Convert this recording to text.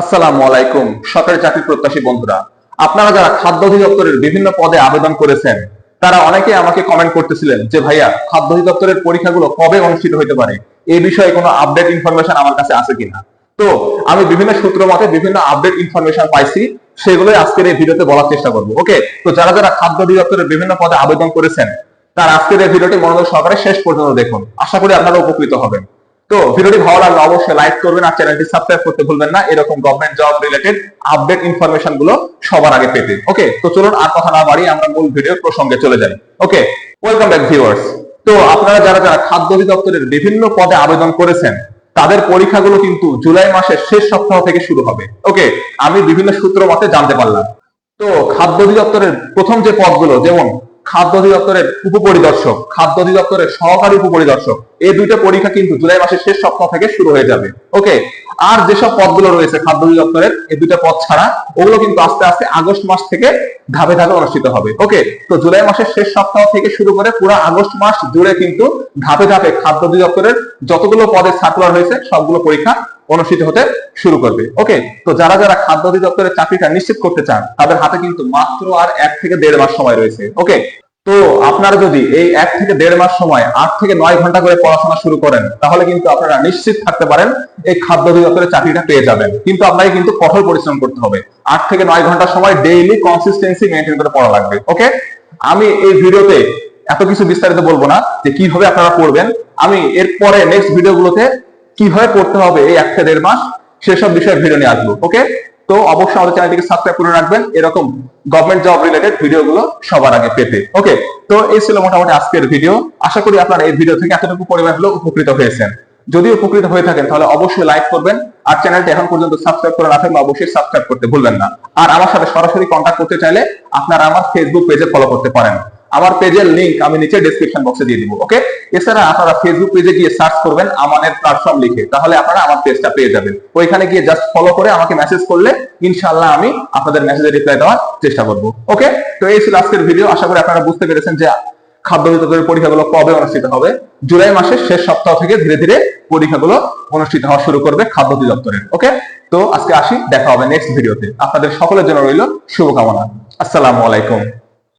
আসসালামু আলাইকুম, সরকারি চাকরি প্রত্যাশী বন্ধুরা। আপনারা যারা খাদ্য অধিদপ্তরের বিভিন্ন পদে আবেদন করেছেন, তারা অনেকে আমাকে কমেন্ট করতেছিলেন যে, ভাইয়া, খাদ্য অধিদপ্তরের পরীক্ষাগুলো কবে অনুষ্ঠিত হতে পারে? এই বিষয়ে কোনো আপডেট ইনফরমেশন আমার কাছে আছে কিনা? তো, আমি বিভিন্ন সূত্র মতে বিভিন্ন আপডেট ইনফরমেশন পাইছি, সেগুলোই আজকের এই ভিডিওতে বলার চেষ্টা করব, ওকে? তো যারা যারা খাদ্য অধিদপ্তরের বিভিন্ন পদে আবেদন করেছেন, তার আজকের এই ভিডিওটি মনোযোগ সহকারে শেষ পর্যন্ত দেখুন। আশা করি আপনারা উপকৃত হবেন। তো ভিডিওটি ভালো লাগলে অবশ্যই লাইক করবেন আর চ্যানেলটি সাবস্ক্রাইব করতে ভুলবেন না। এরকম গভর্নমেন্ট জব রিলেটেড আপডেট ইনফরমেশনগুলো সবার আগে পেতে। ওকে তো চলুন আর কথা না বাড়িয়ে আমরা মূল ভিডিওর প্রসঙ্গে চলে যাই। ওকে ওয়েলকাম ব্যাক ভিউয়ার্স তো আপনারা যারা যারা খাদ্য অধিদপ্তরের বিভিন্ন পদে আবেদন করেছেন, তাদের পরীক্ষাগুলো কিন্তু জুলাই মাসের শেষ সপ্তাহ থেকে শুরু হবে। ওকে আমি বিভিন্ন সূত্র মতে জানতে পারলাম। তো খাদ্য অধিদপ্তরের প্রথম যে পদগুলো, যেমন খাদ্য অধিদপ্তরের উপপরিদর্শক, খাদ্য অধিদপ্তরের সহকারী উপপরিদর্শক। এই দুইটা পরীক্ষা কিন্তু জুলাই মাসের শেষ সপ্তাহ থেকে শুরু হয়ে যাবে। ওকে আর যেসব পদগুলো রয়েছে খাদ্য অধিদপ্তরের, এই দুইটা পদ ছাড়া, ওগুলো কিন্তু আস্তে আস্তে আগস্ট মাস থেকে ধাপে ধাপে অনুষ্ঠিত হবে। ওকে তো জুলাই মাসের শেষ সপ্তাহ থেকে শুরু করে পুরো আগস্ট মাস জুড়ে কিন্তু ধাপে ধাপে খাদ্য অধিদপ্তরের যতগুলো পদের সার্কুলার হয়েছে, সবগুলো পরীক্ষা অনুষ্ঠিত হতে শুরু করবে। ওকে তো যারা যারা খাদ্য অধিদপ্তরের চাকরিটা নিশ্চিত করতে চান, তাদের হাতে কিন্তু মাত্র আর এক থেকে দেড় মাস সময় রয়েছে। ওকে তো আপনারা যদি এই এক থেকে দেড় মাস সময় আট থেকে নয় ঘণ্টা করে পড়াশোনা শুরু করেন, তাহলে কিন্তু আপনারা নিশ্চিত থাকতে পারেন এই খাদ্য অধিদপ্তরের চাকরিটা পেয়ে যাবেন। কিন্তু আপনাকে কিন্তু কঠোর পরিশ্রম করতে হবে। আট থেকে নয় ঘণ্টা সময় ডেইলি কনসিস্টেন্সি মেনটেন করে পড়া লাগবে। ওকে আমি এই ভিডিওতে এত কিছু বিস্তারিত বলব না যে কীভাবে আপনারা পড়বেন। আমি এরপরে নেক্সট ভিডিওগুলোতে কীভাবে পড়তে হবে এই এক থেকে দেড় মাস, সেসব বিষয়ে ভিডিও নিয়ে আসব ওকে তো অবশ্যই আমাদের চ্যানেলটিকে সাবস্ক্রাইব করে রাখবেন, এরকম গভর্নমেন্ট জব রিলেটেড ভিডিওগুলো সবার আগে পেতে ওকে তো এই ছিল মোটামুটি আজকের ভিডিও আশা করি আপনারা এই ভিডিও থেকে এতটুকু পরিমাণ হলেও উপকৃত হয়েছেন। যদি উপকৃত হয়ে থাকেন, তাহলে অবশ্যই লাইক করবেন, আর চ্যানেলটি এখন পর্যন্ত সাবস্ক্রাইব করে না থাকলে অবশ্যই সাবস্ক্রাইব করতে ভুলবেন না। আর আমার সাথে সরাসরি কন্ট্যাক্ট করতে চাইলে আপনারা আমার ফেসবুক পেজে ফলো করতে পারেন। আমার পেজের লিংক আমি নিচে ডেসক্রিপশন বক্সে দিয়ে দিব ওকে এছাড়া আপনারা ফেসবুক পেজে গিয়ে সার্চ করবেন আমানের প্ল্যাটফর্ম লিখে, তাহলে আপনারা আমার পেজটা পেয়ে যাবেন। ওইখানে গিয়ে জাস্ট ফলো করে আমাকে মেসেজ করলে ইনশাআল্লাহ আমি আপনাদের মেসেজে রিপ্লাই দেওয়ার চেষ্টা করব ওকে তো এই ছিল আজকের ভিডিও আশা করি আপনারা বুঝতে পেরেছেন যে খাদ্য বিতরণের পরীক্ষাগুলো কবে অনুষ্ঠিত হবে। জুলাই মাসের শেষ সপ্তাহ থেকে ধীরে ধীরে পরীক্ষাগুলো অনুষ্ঠিত হওয়া শুরু করবে খাদ্য অধিদপ্তরের ওকে তো আজকে আসি, দেখা হবে নেক্সট ভিডিওতে আপনাদের সকলের জন্য রইল শুভকামনা। আসসালামু আলাইকুম।